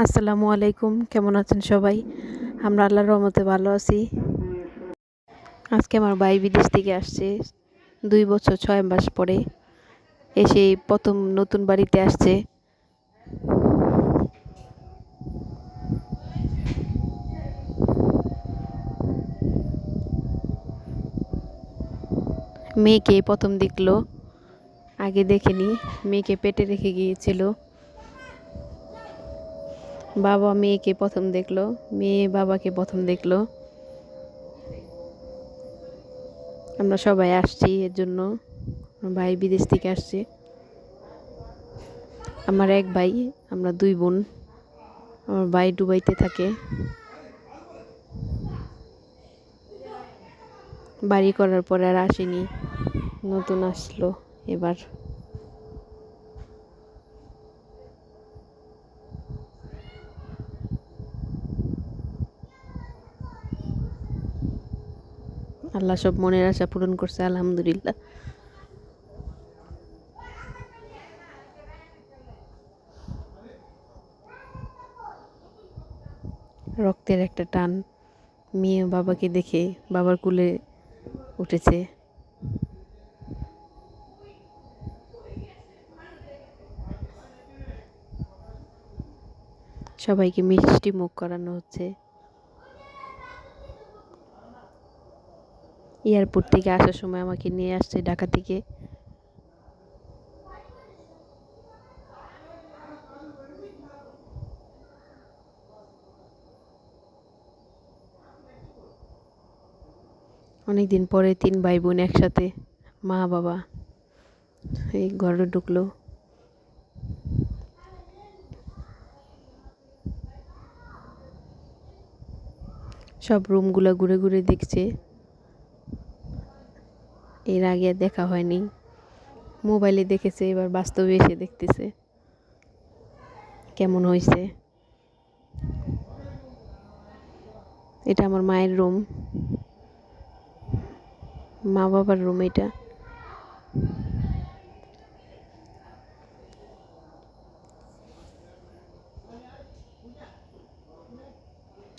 আসসালামু আলাইকুম, কেমন আছেন সবাই? আমরা আল্লাহর রহমতে ভালো আছি। আজকে আমার ভাই বিদেশ থেকে আসছে, দুই বছর ছয় মাস পরে। এসে প্রথম নতুন বাড়িতে আসছে। মেয়েকে প্রথম দেখল, আগে দেখেনি, মেয়েকে পেটে রেখে গিয়েছিল। বাবা মেয়েকে প্রথম দেখল, মেয়ে বাবাকে প্রথম দেখল। আমরা সবাই আসছি এর জন্য। ভাই বিদেশ থেকে আসছে। আমার এক ভাই, আমরা দুই বোন। আমার ভাই দুবাইতে থাকে। বাড়ি করার পরে আর আসেনি। নতুন আসলো এবার। আল্লাহ সব মনের আশা পূরণ করছে, আলহামদুলিল্লাহ। রক্তের একটা টান মেয়ে বাবাকে দেখে বাবার কুলে উঠেছে। সবাইকে মিষ্টি মুখ করানো হচ্ছে। এয়ারপোর্ট থেকে আসার সময় আমাকে নিয়ে আসছে ঢাকা থেকে। অনেক দিন পরে তিন ভাই বোন একসাথে, মা, বাবা, এই ঘরে ঢুকলো। সব রুমগুলো ঘুরে ঘুরে দেখছে। এর আগে দেখা হয়নি। মোবাইলে দেখেছে, এবার বাস্তবে এসে দেখতেছে। কেমন হয়েছে এটা আমার মায়ের রুম। মা বাবার রুম এটা।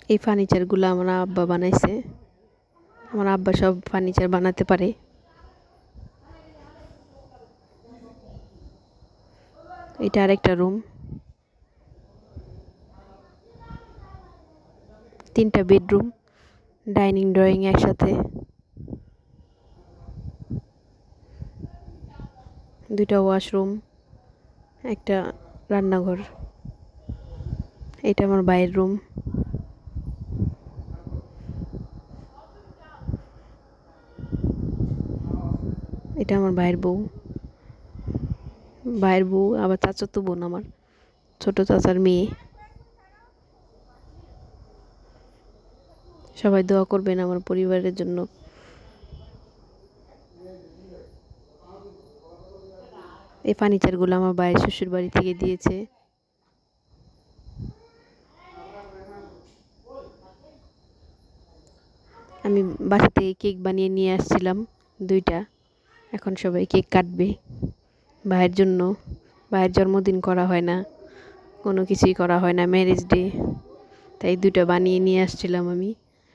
এই ফার্নিচারগুলো আমার আব্বা বানাইছে। আমার আব্বা সব ফার্নিচার বানাতে পারে। এটা আরেকটা রুম তিনটা বেডরুম ডাইনিং ড্রয়িং একসাথে। দুইটা ওয়াশরুম একটা রান্নাঘর। এটা আমার বাইরের রুম এটা আমার ভাইয়ের বউ। ভাইয়ের বউ, আবার চাচাতো বোন আমার। ছোট চাচার মেয়ে। সবাই দোয়া করবেন আমার পরিবারের জন্য। এই ফার্নিচারগুলো আমার বাইরের শ্বশুর বাড়ি থেকে দিয়েছে। আমি বাসা থেকে কেক বানিয়ে নিয়ে আসছিলাম দুইটা। এখন সবাই কেক কাটবে। ভাইয়ের জন্য। ভাইয়ের জন্মদিন করা হয় না। কোনো কিছুই করা হয় না ম্যারেজ ডে তাই দুটো বানিয়ে নিয়ে আসছিলাম আমি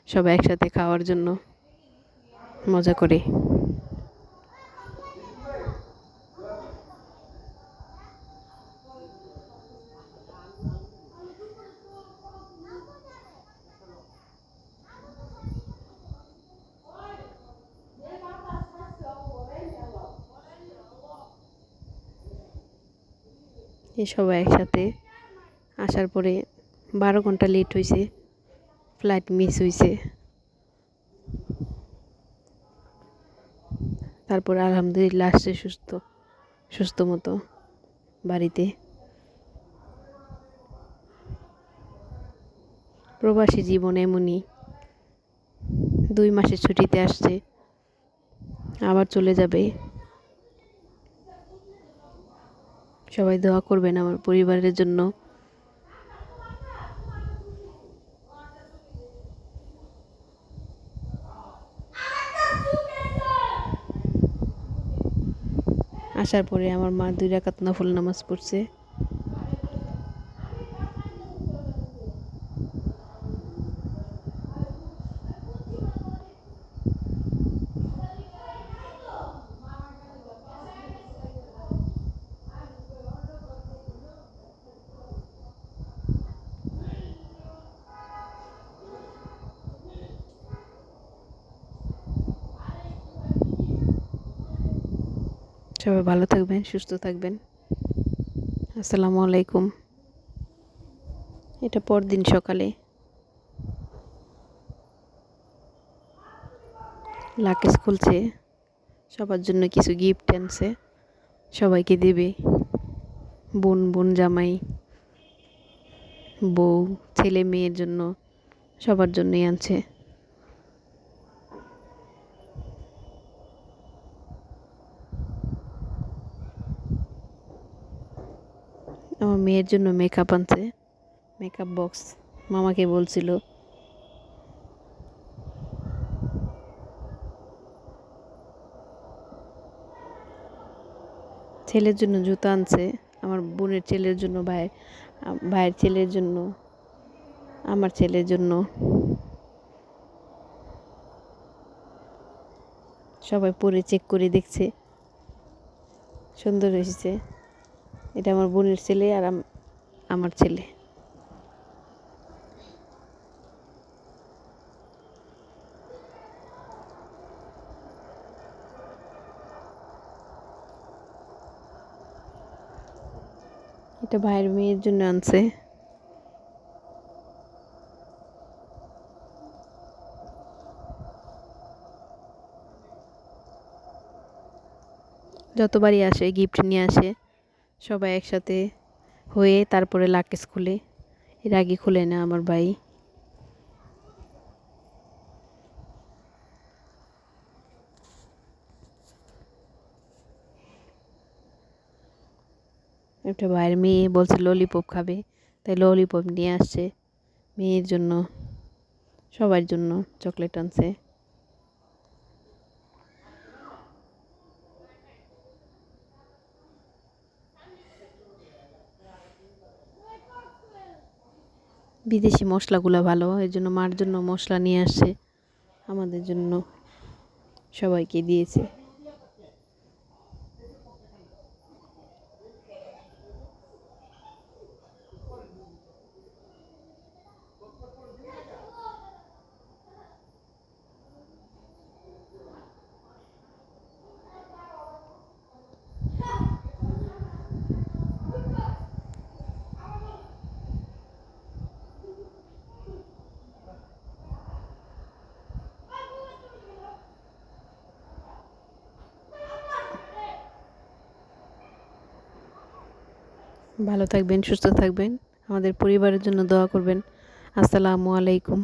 সবাই একসাথে খাওয়ার জন্য। মজা করে। এ সবাই একসাথে আসার পরে বারো ঘণ্টা লেট হয়েছে ফ্লাইট মিস হয়েছে তারপর আলহামদুলিল্লাহ আসছে সুস্থ সুস্থ মতো বাড়িতে। প্রবাসী জীবন এমনই। দুই মাসের ছুটিতে আসছে, আবার চলে যাবে। সবাই দোয়া করবেন আমার পরিবারের জন্য। আসার পরে আমার মা দুই রাকাত নফল নামাজ পড়ছে। সবাই ভালো থাকবেন, সুস্থ থাকবেন। আসসালামু আলাইকুম। এটা পরদিন সকালে। লাকেশ খুলছে। সবার জন্য কিছু গিফট আনছে। সবাইকে দেবে। বোন বোন জামাই, বউ, ছেলে, মেয়ের জন্য সবার জন্যই আনছে। মেয়ের জন্য মেকআপ আনছে। মেকআপ বক্স মামাকে বলছিল। ছেলের জন্য জুতো আনছে। আমার বোনের ছেলের জন্য, ভাই, ভাইয়ের ছেলের জন্য, আমার ছেলের জন্য। সবাই পরে চেক করে দেখছে। সুন্দর এসেছে এটা আমার বোনের ছেলে আর আমার ছেলে। এটা ভাইয়ের মেয়ের জন্য আনছে। যতবারই আসে গিফট নিয়ে আসে। সবাই একসাথে হয়ে তারপরে লাকেশ খুলে। এর আগে খুলে না আমার ভাই। একটা ভাইয়ের মেয়ে বলছে ললিপপ খাবে। তাই ললিপপ নিয়ে আসছে। মেয়ের জন্য, সবার জন্য চকলেট আনছে। বিদেশি মশলাগুলো ভালো এর জন্য মার জন্য মশলা নিয়ে আসছে। আমাদের জন্য সবাইকে দিয়েছে। ভালো থাকবেন সুস্থ থাকবেন। আমাদের পরিবারের জন্য দোয়া করবেন। আসসালামু আলাইকুম।